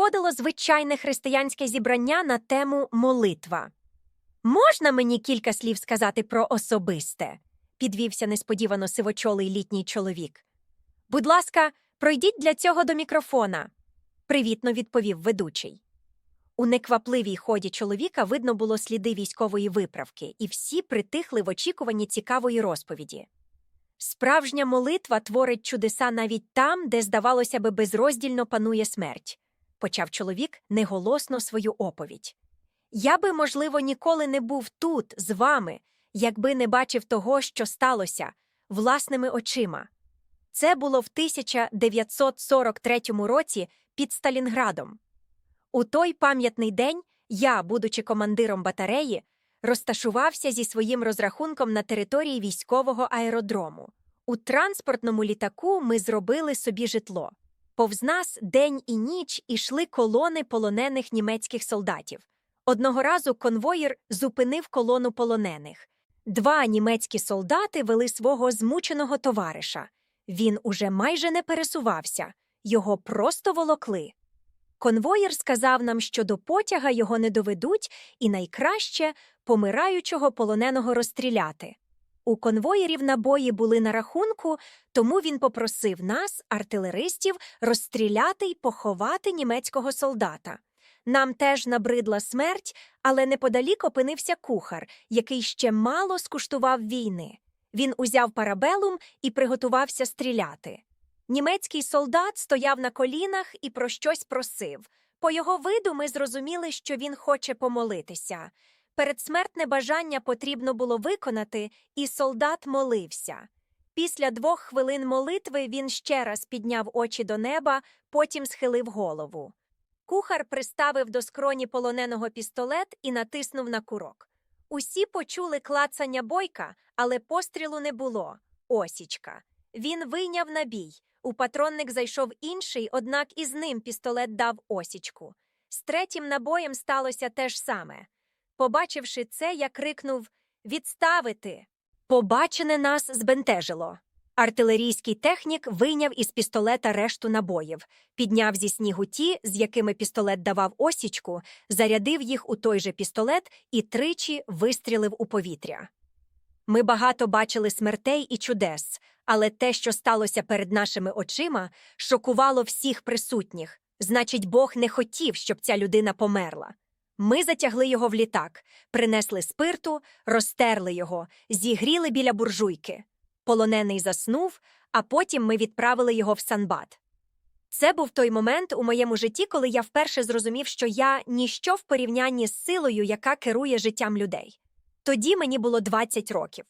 проходило звичайне християнське зібрання на тему молитва. Можна мені кілька слів сказати про особисте? підвівся несподівано сивочолий літній чоловік. Будь ласка, пройдіть для цього до мікрофона, привітно відповів ведучий. У неквапливій ході чоловіка видно було сліди військової виправки, і всі притихли в очікуванні цікавої розповіді. Справжня молитва творить чудеса навіть там, де, здавалося би, безроздільно панує смерть, почав чоловік неголосно свою оповідь. Я би, можливо, ніколи не був тут, з вами, якби не бачив того, що сталося, власними очима. Це було в 1943 році під Сталінградом. У той пам'ятний день я, будучи командиром батареї, розташувався зі своїм розрахунком на території військового аеродрому. У транспортному літаку ми зробили собі житло. Повз нас день і ніч ішли колони полонених німецьких солдатів. Одного разу конвоїр зупинив колону полонених. Два німецькі солдати вели свого змученого товариша. Він уже майже не пересувався, його просто волокли. Конвоїр сказав нам, що до потяга його не доведуть, і найкраще помираючого полоненого розстріляти. У конвоїрів набої були на рахунку, тому він попросив нас, артилеристів, розстріляти й поховати німецького солдата. Нам теж набридла смерть, але неподалік опинився кухар, який ще мало скуштував війни. Він узяв парабелум і приготувався стріляти. Німецький солдат стояв на колінах і про щось просив. По його виду ми зрозуміли, що він хоче помолитися. Передсмертне бажання потрібно було виконати, і солдат молився. Після двох хвилин молитви він ще раз підняв очі до неба, потім схилив голову. Кухар приставив до скроні полоненого пістолет і натиснув на курок. Усі почули клацання бойка, але пострілу не було. Осічка. Він вийняв набій. У патронник зайшов інший, однак із ним пістолет дав осічку. З третім набоєм сталося те ж саме. Побачивши це, я крикнув Відставити. Побачене нас збентежило. Артилерійський технік вийняв із пістолета решту набоїв, підняв зі снігу ті, з якими пістолет давав осічку, зарядив їх у той же пістолет і тричі вистрілив у повітря. Ми багато бачили смертей і чудес, але те, що сталося перед нашими очима, шокувало всіх присутніх. Значить, Бог не хотів, щоб ця людина померла. Ми затягли його в літак, принесли спирту, розтерли його, зігріли біля буржуйки. Полонений заснув, а потім ми відправили його в Санбат. Це був той момент у моєму житті, коли я вперше зрозумів, що я ніщо в порівнянні з силою, яка керує життям людей. Тоді мені було 20 років.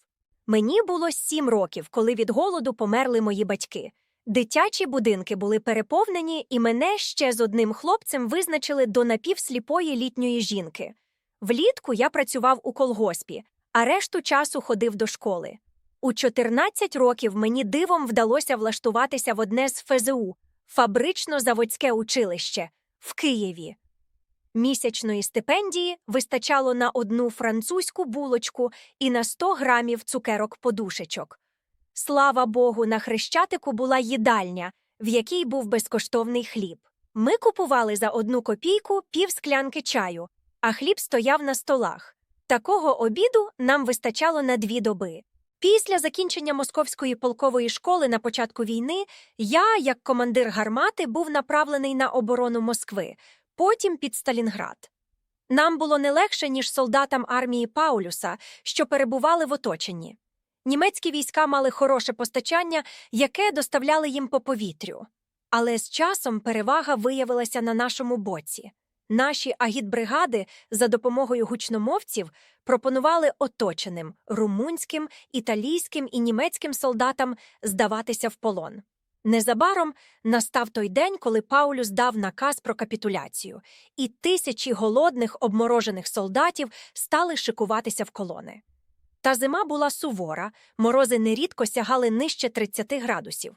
Мені було 7 років, коли від голоду померли мої батьки. Дитячі будинки були переповнені, і мене ще з одним хлопцем визначили до напівсліпої літньої жінки. Влітку я працював у колгоспі, а решту часу ходив до школи. У 14 років мені дивом вдалося влаштуватися в одне з ФЗУ фабрично-заводське училище в Києві. Місячної стипендії вистачало на одну французьку булочку і на 100 грамів цукерок подушечок. Слава Богу, на хрещатику була їдальня, в якій був безкоштовний хліб. Ми купували за одну копійку пів склянки чаю, а хліб стояв на столах. Такого обіду нам вистачало на дві доби. Після закінчення московської полкової школи на початку війни я, як командир гармати, був направлений на оборону Москви, потім під Сталінград. Нам було не легше, ніж солдатам армії Паулюса, що перебували в оточенні. Німецькі війська мали хороше постачання, яке доставляли їм по повітрю. Але з часом перевага виявилася на нашому боці. Наші агітбригади за допомогою гучномовців пропонували оточеним румунським, італійським і німецьким солдатам здаватися в полон. Незабаром настав той день, коли Паулюс дав наказ про капітуляцію, і тисячі голодних обморожених солдатів стали шикуватися в колони. Та зима була сувора, морози нерідко сягали нижче 30 градусів.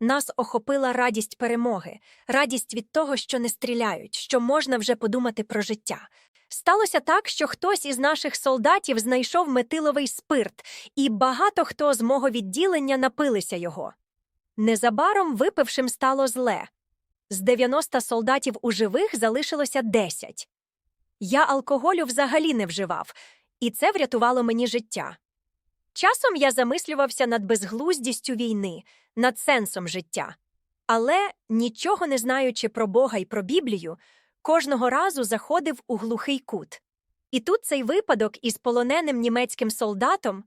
Нас охопила радість перемоги, радість від того, що не стріляють, що можна вже подумати про життя. Сталося так, що хтось із наших солдатів знайшов метиловий спирт, і багато хто з мого відділення напилися його. Незабаром випившим стало зле. З 90 солдатів у живих залишилося 10. Я алкоголю взагалі не вживав, і це врятувало мені життя. Часом я замислювався над безглуздістю війни, над сенсом життя. Але, нічого не знаючи про Бога і про Біблію, кожного разу заходив у глухий кут. І тут цей випадок із полоненим німецьким солдатом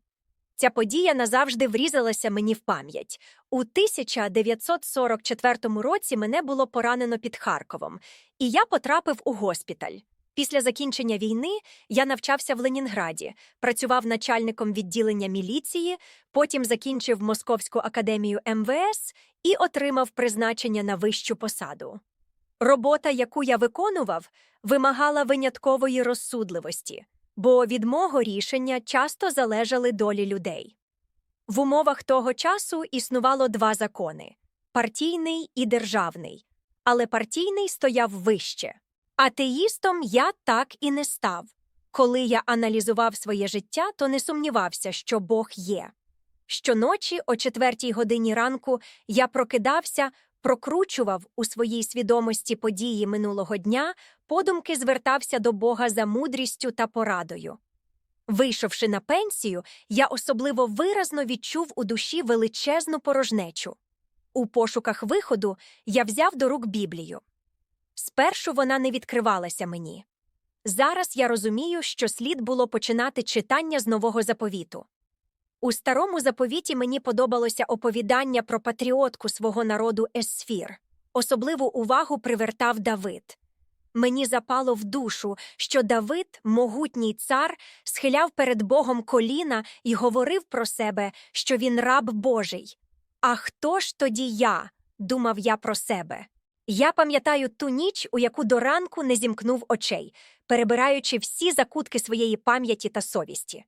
Ця подія назавжди врізалася мені в пам'ять. У 1944 році мене було поранено під Харковом, і я потрапив у госпіталь. Після закінчення війни я навчався в Ленінграді, працював начальником відділення міліції, потім закінчив Московську академію МВС і отримав призначення на вищу посаду. Робота, яку я виконував, вимагала виняткової розсудливості бо від мого рішення часто залежали долі людей. В умовах того часу існувало два закони партійний і державний, але партійний стояв вище. Атеїстом я так і не став. Коли я аналізував своє життя, то не сумнівався, що Бог є. Щоночі, о четвертій годині ранку, я прокидався, прокручував у своїй свідомості події минулого дня, подумки звертався до Бога за мудрістю та порадою. Вийшовши на пенсію, я особливо виразно відчув у душі величезну порожнечу. У пошуках виходу я взяв до рук Біблію. Спершу вона не відкривалася мені. Зараз я розумію, що слід було починати читання з нового заповіту. У старому заповіті мені подобалося оповідання про патріотку свого народу Есфір. Особливу увагу привертав Давид. Мені запало в душу, що Давид, могутній цар, схиляв перед Богом коліна і говорив про себе, що він раб Божий. А хто ж тоді я? думав я про себе. Я пам'ятаю ту ніч, у яку до ранку не зімкнув очей, перебираючи всі закутки своєї пам'яті та совісті.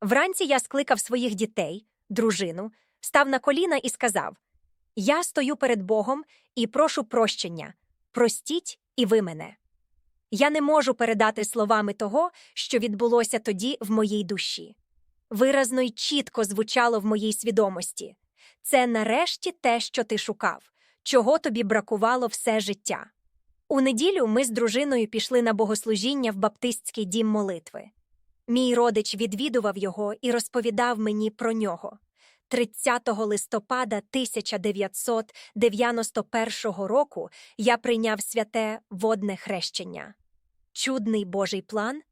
Вранці я скликав своїх дітей, дружину, став на коліна і сказав: Я стою перед Богом і прошу прощення. Простіть і ви мене. Я не можу передати словами того, що відбулося тоді в моїй душі. Виразно й чітко звучало в моїй свідомості це нарешті те, що ти шукав, чого тобі бракувало все життя. У неділю ми з дружиною пішли на богослужіння в баптистський дім молитви. Мій родич відвідував його і розповідав мені про нього. 30 листопада 1991 року я прийняв святе водне хрещення. Чудний Божий план